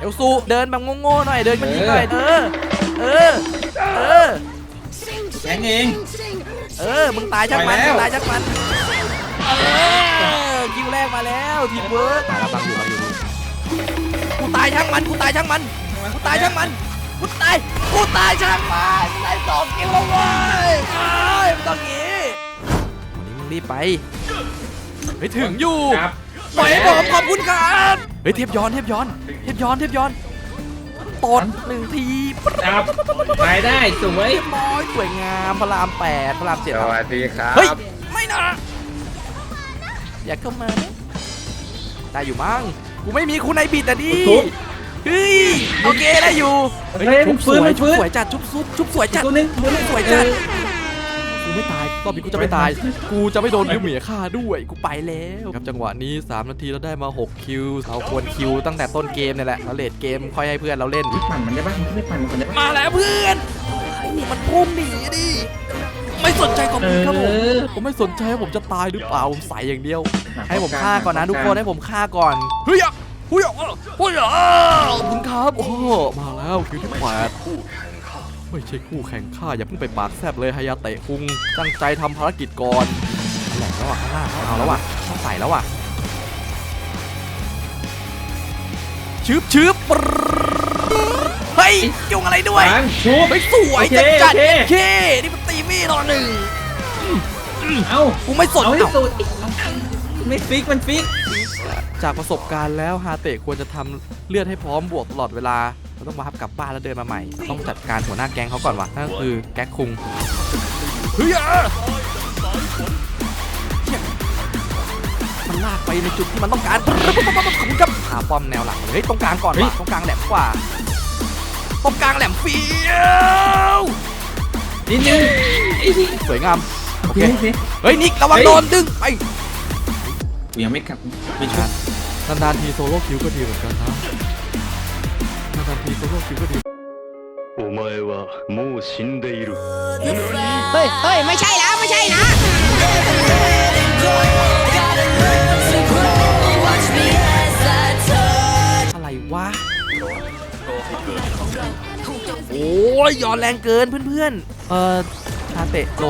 เอลซูเดินแบบโง่ๆหน่อยเดินมันยิงหน่อยเออเออเออแทงเอง เออมึงตายจักมันไปแล้วมึงตายจักมันเออคิวแรกมาแล้วทีมเวิร์กตายแล้วบังอยู่บังอยู่กูตายช่างมันกูตายช่างมันกูตายช่างมันกูตายกูตายช่างมันได้สองคิวแล้วเว้ยเอ้ยไม่ต้องงี้วันนี้มึงรีบไปไปถึงอยู่ครับปล่อยให้ผมขอบคุณครับ เฮ้ยเทพย้อนเทพย้อนเทพย้อนเทพย้อนตดหนึ่งทีครับไปได้สวยเรียบร้อยสวยงามพระรามแปดพระรามเจ็ดสวัสดีครับเฮ้ยไม่นะอยากเข้ามานะได้อยู่มั้งกูไม่มีคุณไอบิดอะดิเฮ้ยโอเคได้อยู่เฮ้ยชุมับนสฟื้นวยมันชุบฟื้นสวยจัดชุบซุปชุบสวยจัดตัวนึงตัวนึงสวยจัดกูไม่ตาย รอบนี้กูจะไม่ตาย กูจะไม่โดนลิวเหมียฆ่าด้วย กูไปแล้วครับจังหวะนี้ 3 นาทีแล้วได้มา 6 คิวเราควรคิวตั้งแต่ต้นเกมเนี่ยแหละแล้วเลดเกมค่อยให้เพื่อนเราเล่น ปั่นมันได้ปะมันไม่ปั่นมันได้ปะมาแล้วเพื่อนไอ้นี่มันพุ่งหนีดิ ไม่สนใจคอมเมนต์ครับผมเออผมไม่สนใจว่าผมจะตายหรือเปล่า ผมใส่อย่างเดียว ให้ผมฆ่าก่อนนะทุกคน ให้ผมฆ่าก่อน เฮ้ยอะเฮ้ยอะเฮ้ยอะขอบคุณครับ โอ้ มาแล้วคิวที่แปด ไม่ใช่คู่แข่งข้าอย่าเพิ่งไปปากแซบเลยฮายาเตะคุงตั้งใจทำภารกิจก่อนแหลกแล้วอะข้างหน้าเขาเอาแล้วอะต้องใส่แล้วอะชืบชืบปรึ๊ดเฮ้ยยุ่งอะไรด้วยล้างชุบเฮ้ยสวยโอเคจัดจัดโอเค เคนี่มันตีมี่ตอนหนึ่งเอ้ากูไม่สนเอาให้เอ้า สุดไม่ฟิก มันฟิก จากประสบการณ์แล้วฮาเตะควรจะทำเลือดให้พร้อมบวกตลอดเวลา เราต้องมาฮับกลับบ้านแล้วเดินมาใหม่ ต้องจัดการหัวหน้าแก๊งเขาก่อนวะนั่นก็คือแก๊กคุงเฮ้ยอะเนี่ยมันลากไปในจุดที่มันต้องการขอบคุณครับหาป้อมแนวหลังเลยเฮ้ยตรงกลางก่อนวะตรงกลางแหลมกว่าตรงกลางแหลมเฟี้ยวนิดนึงไอ้สิสวยงามโอโอเคเคโอเคเฮ้ยนิกระวังเฮ้ยโดนดึงไปกูยังไม่กลับไม่ชุบนานๆทีโซโล่คิวก็ดีเหมือนกันนะนานๆ ทีโซโล่คิวก็ดี お前はもう死んでいる เฮ้ย เฮ้ย ไม่ใช่นะ ไม่ใช่นะ อะไรวะ โอ้ยย้อนแรงเกินเพื่อนๆ เอ่อชาเตะโล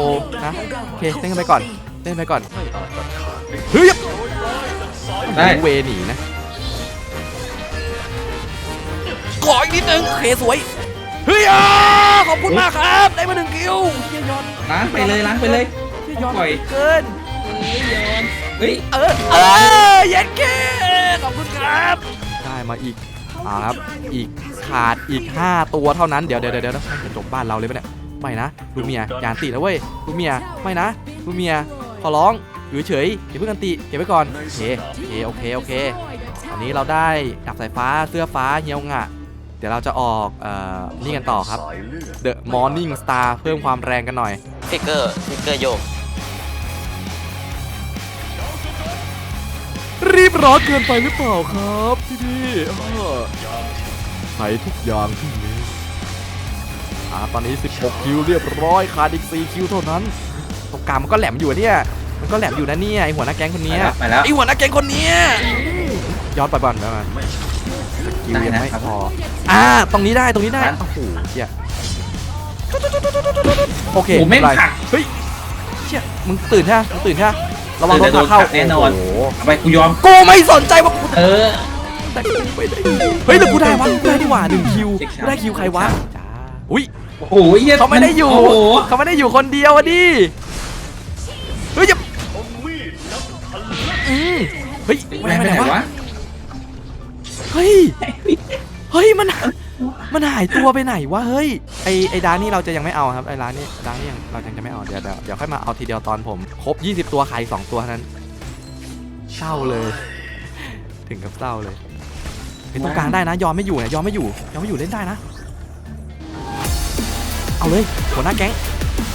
นะ โอเคเล่นกันไปก่อน เล่นไปก่อน เฮ้ย ได้ เวหนีนะ ออีกนิดนึงโอเคสวยเฮ้ยอะขอบคุณมากครับได้มาหนึ่งคิวเฮียย้อนล้างไปเลยล้างไปเลยเฮียย้อนปล่อย เกินเฮ้ยเออเออเย็นเคขอบคุณครับ ได้มาอีกเอาครับอีกขาดอีก 5 ตัวเท่านั้นเดี๋ยวเดี๋ยวเดี๋ยวเดี๋ยวจะจบบ้านเราเลยปะเนี่ยไม่นะลูกเมียอย่าอันตินะเว้ยลูกเมียไม่นะลูกเมียขอร้องอยู่เฉยๆอย่าเพิ่งอันติเก็บไว้ก่อนโอเคโอเคโอเคโอเคตอนนี้เราได้ดับสายฟ้าเสื้อฟ้าเฮียวงะ เดี๋ยวเราจะออกเอ่อนี่กันต่อครับ The Morning Star เพิ่มความแรงกันหน่อยฟิกเกอร์ฟิกเกอร์โยกรีบร้อนเกินไปหรือเปล่าครับพี่พี่ใช้ทุกอย่างที่มีอ่าตอนนี้ 16 คิวเรียบร้อยขาดอีก 4 คิวเท่านั้นตรงกลางมันก็แหลมอยู่อะเนี่ย มันก็แหลมอยู่นะเนี่ยไอหัวหน้าแก๊งคนเนี้ยไปแล้วไอหัวหน้าแก๊งคนเนี้ยย้อนไปบอลไปมา คิวได้ยังนะไม่ครับพออ่าตรงนี้ได้ตรงนี้ได้ครับโอ้โหเชี่ยโอเคโอ้โหแม่งไเป็นไรผลักเฮ้ยเชี่ยมึงตื่นใช่ไหมมึงตื่นใช่ไหมระวังรถเดี๋ยวพาเข้าโดนผลักแน่นอนโอ้โหเอาไปกูยอม กูไม่สนใจว่ากูเออ แต่กูไม่ได้เฮ้ยแต่กูได้วะกูได้ดีกว่าหนึ่งคิวเช็คกูได้คิวใครวะจ้าอุ้ย โอ้โหเหี้ยเขาไม่ได้อยู่โอ้โหเขาไม่ได้อยู่คนเดียวอะดิเฮ้ยอย่าอืมเฮ้ยไปแหวนไหไปนไหนวะวะ เฮ้ย เฮ้ยมัน มันหายตัวไปไหนวะเฮ้ย ไอไอดานนี่เราจะยังไม่เอาครับไอร้านนี้ร้านนี้ยังเรายังจะไม่เอาเดี๋ยวเดี๋ยวเดี๋ยวค่อยมาเอาทีเดียวตอนผม ครบ 20 ตัวขายสองตัวเท่านั้นเศร้าเลย ถึงกับเศร้าเลยเป็นตรงกลางได้นะ ยอมไม่อยู่เนี่ยยอมไม่อยู่ยอมไม่อยู่เล่นได้นะ เอาเลยหัวหน้าแก๊ง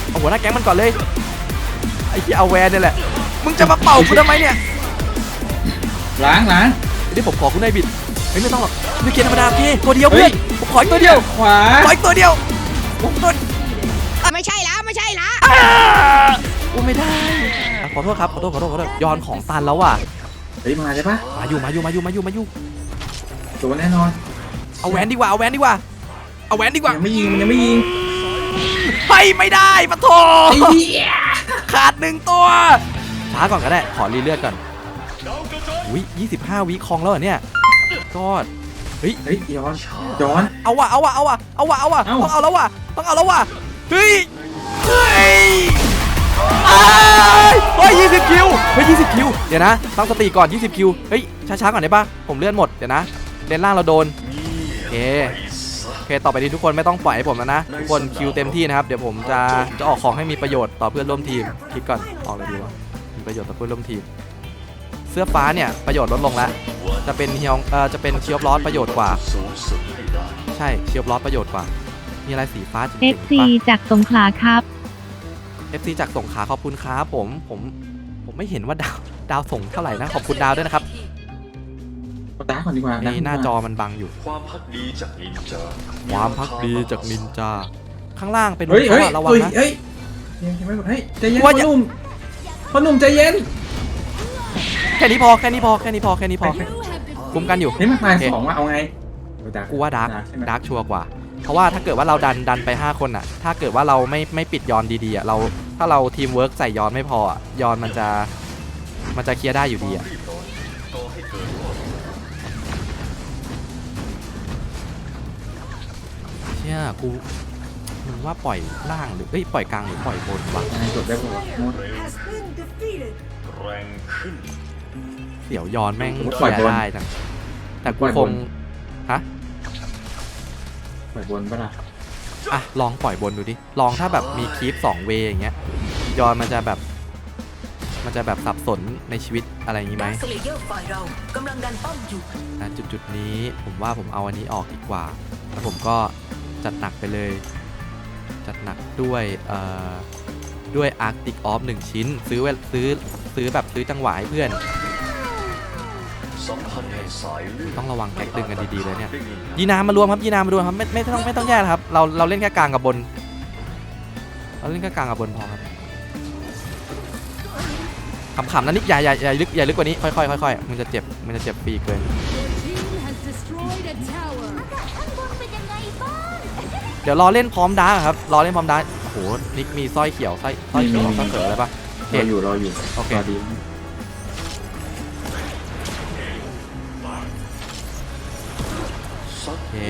เอาหัวหน้าแก๊งมันก่อนเลยไอ้ที่เอาแวนเนี่ยแหละมึงจะมาเป่ากูทำไมเนี่ยล้างล้างเดี๋ยวผมขอคุณนายบิดเฮ้ยไม่ต้องหรอกมีเกียร์ธรรมดาพี่ตัวเดียวเพื่อนผมขออีกตัวเดียวขวาขออีกตัวเดียวผมตัวไม่ใช่ละไม่ใช่ละอ้าโอ้ไม่ได้อะขอโทษครับขอโทษขอโทษขอโทษย้อนของตันแล้วว่ะเฮ้ยมาใช่ปะมาอยู่มาอยู่มาอยู่มาอยู่มาอยู่ตัวแน่นอน เอาแหวนดีกว่าเอาแหวนดีกว่าเอาแหวนดีกว่ายังไม่ยิงมันยังไม่ยิงไปไม่ได้ปะโถไอ้เหี้ยขาดหนึ่งตัวช้าก่อนก็ได้ขอรีเลือดก่อนอุ้ย25 วิคลองแล้วเหรอเนี่ย ก็เฮ้ยเฮ้ยย้อนย้อน เอาว่ะเอาว่ะเอาว่ะเอาว่ะเอาว่ะเอ้าต้องเอาแล้วว่ะต้องเอาแล้วว่ะเฮ้ยเฮ้ยอ้ายเฮ้ย20คิวเฮ้ย20คิวเดี๋ยวนะตั้งสติก่อน20คิวเฮ้ยช้าๆก่อนได้ปะผมเลื่อนหมดเดี๋ยวนะเลนล่างเราโดนโอเคโอเคต่อไปนี้ทุกคนไม่ต้องปล่อยให้ผมแล้วนะทุกคนคิวเต็มที่นะครับเดี๋ยวผมจะจะออกของให้มีประโยชน์ต่อเพื่อนร่วมทีมคิดก่อนออกเลยดีวะมีประโยชน์ต่อเพื่อนร่วมทีมเสื้อฟ้าเนี่ยประโยชน์ลดลงแล้วจะเป็นเฮียงเอ่อจะเป็นเชียบลอสประโยชน์กว่า ใช่เชียบลอสประโยชน์กว่า มีอะไรสีฟ้าจริงๆ FC ปะจากสงขลาครับ FC จากส่งขาขอบคุณครับผมผมผมไม่เห็นว่าดาวดาวส่งเท่าไหร่นะขอบคุณดาวด้วยนะครับเอาดาร์กก่อนดีกว่าในดร์กหน้าจอมันบังอยู่ ความพักดีจากนินจาความพักดีจากนินจาข้างล่างเป็นเฮ้ยเขาเฮ้ยอะระวังเฮ้ยนะ เฮ้ยยังไม่หมดเฮ้ยใจเย็นว่าพ่อจะ หนุ่มพ่อหนุ่มใจเย็น แค่นี้พอแค่นี้พอแค่นี้พอแค่นี้พอคุ้มกันอยู่เฮ้ยมันตายโอเคสองว่ะเอาไงดาร์กูว่าดาร์กใช่ไหมดาร์กชัวร์กว่า เพราะว่าถ้าเกิดว่าเราดันดันไป 5 คนอะ ถ้าเกิดว่าเราไม่ไม่ปิดยอนดีๆอะเราถ้าเราทีมเวิร์กใส่ยอนไม่พออะยอนมันจะมันจะเคลียร์ได้อยู่ดีอะรีบร้อนก่อให้เกิดเชี่ยกูมึงว่าปล่อยล่างหรือเอ้ยปล่อยกลางหรือปล่อยบนวะยังไงจบได้ป่าวะโน้ตแรงขึ้น เสี่ยวยอนแม่งผมเคปล่ลีอยยบร์นได้จังแต่ปล่กูอยคบงนฮะ ปล่อยบนปะล่ะอะลองปล่อยบนดูดิ ลองถ้าแบบมีคีปสองเวอย่างเงี้ยยอนมันจะแบบ มันจะแบบสับสนในชีวิตอะไรอย่างงี้ไหมดาร์คสเลเยอร์ฝ่ายเรากำลังดันป้อมอยู่ นะจุดจุดๆนี้ผมว่าผมเอาอันนี้ออกดีกว่า แล้วผมก็จัดหนักไปเลย จัดหนักด้วยเอ่อด้วย Arctic Off 1 ชิ้น ซื้อไว้ซื้อซื้อแบบซื้อจังหวะให้เพื่อน ต้องระวังแก๊กดึงกันดีๆเลยเนี่ยได้ง่ายยีนามารวมครับยีนามารวมครับไม่ไม่ต้องไม่ต้องแยกนะครับเราเราเล่นแค่กลางกับบน เราเล่นแค่กลางกับบนพอครับขำๆนะนิดอย่าอย่าอย่าลึกอย่าลึกกว่านี้ค่อยๆค่อยๆมันจะเจ็บมันจะเจ็บฟรีเกิน team has destroyed a tower. เดี๋ยวรอเล่นพร้อมดาร์กครับรอเล่นพร้อมดาร์กโอ้โหนิกมีสร้อยเขียวสร้อยสร้อยเขียวสร้อยเขียวอะไรปะโอเครออยู่รออยู่โอเค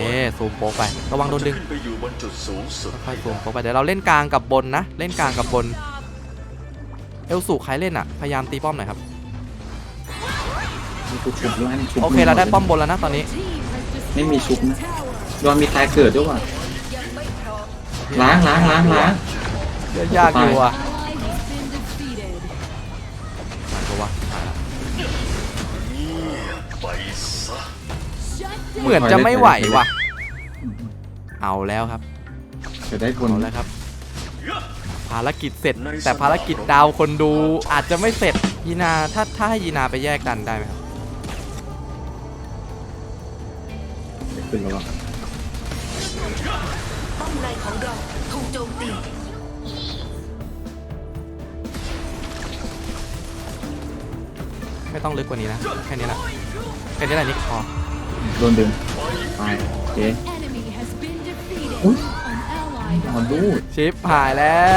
รอดีซัดโอเคซูมโป๊กไประวังโดนดึงขึ้นไปอยู่บนจุดสูงสุดค่อยๆซูมโป๊กไปเดี๋ยวเราเล่นกลางกับบนนะ เล่นกลางกับบน เอลสูใครเล่นอะ พยายามตีป้อมหน่อยครับ มีชุบชุบด้วยอันชุบโอเคเราได้ป้อมบนแล้วนะตอนนี้ Team has ไม่มี destroyed ชุบ a นะ tower. ยอนมีตายเกิดด้วยว่ะล้างล้างล้างล้างยากอยู่อะ เหมือนจะไม่ไหวว่ะ เอาแล้วครับจะได้คนเอาแล้วครับ ภารกิจเสร็จ แต่ภารกิจดาวคนดูอาจจะไม่เสร็จยีนาถ้าถ้าให้ยีนาไปแยกกันได้ไหมครับขึ้นแล้วว่ะป้อมในของเราถูกโจมตีไม่ต้องลึกกว่านี้นะแค่นี้แหละแค่นี้แหละนิกพอ โดนดึงตายโอเค enemy has been defeated. Ui. An ally นอนดูดชิปหายแล้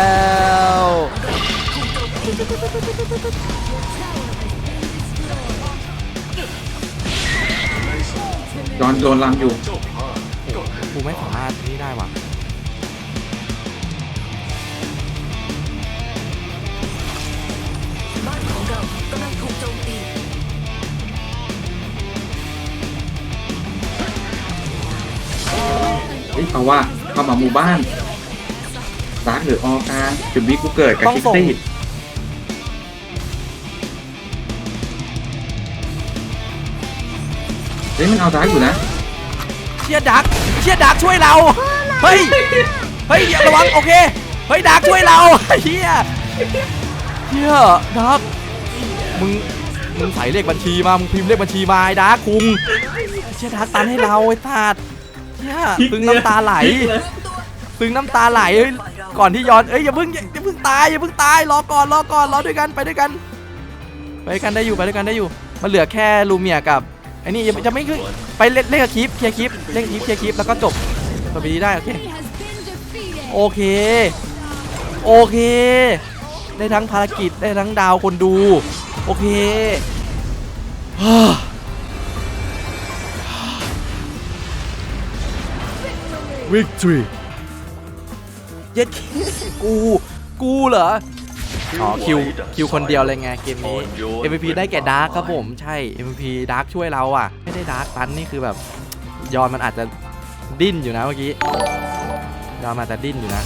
วยอนโดนลำอยู่กูไม่สามารถนี่ได้ว่ะบ้านของเรากำลังถูกโจมตี เฮ้ยเอาว่าเข้ามาหมู่บ้านรักหรือออกลางจุดวิกูเกิดกับต้องคิกส่ง ซี่เฮ้ยมันเอารักอยู่นะ เชียร์ดักเชียร์ดักช่วยเรา เฮ้ย เฮ้ยอย่าระวังโอเค เฮ้ยดักช่วยเราเฮียเฮียดักมึง มึงใส่เลขบัญชีมา มึงพิมพ์เลขบัญชีมาไอ้ดักคุงเชียร์ดักตันให้เราไอ้สัตว์ เฮียซึ้งน้ำตาไหลซึ้งน้ำตาไหลเฮ้ยก่อนที่ย้อนเอ้ยอย่าเพิ่งอย่าอย่าเพิ่งตายอย่าเพิ่งตายรอก่อนรอก่อนรอด้วยกันไปด้วยกัน ไปด้วยกันได้อยู่ไปด้วยกันได้อยู่ มันเหลือแค่ลูเมียกับไอ้นี่ยังจะไม่ขึ้นไปเล่นเล่นกับคลิปเคลียร์คลิปเล่นกับคลิปเคลียร์คลิปแล้วก็จบสปีได้โอเค He has been defeated. โอเคโอเค ได้ทั้งภารกิจได้ทั้งดาวคนดู โอเค วิกทรีเย็ดกู กูเหรอ อ๋อคิวคิวคนเดียวเลยไงเกมนี้ MVP ได้แก่ดาร์กครับผมใช่ MVP ดาร์กช่วยเราอะ ไม่ได้ดาร์กตันนี่คือแบบ ยอนมันอาจจะดิ้นอยู่นะเมื่อกี้ยอนมันอาจจะดิ้นอยู่นะ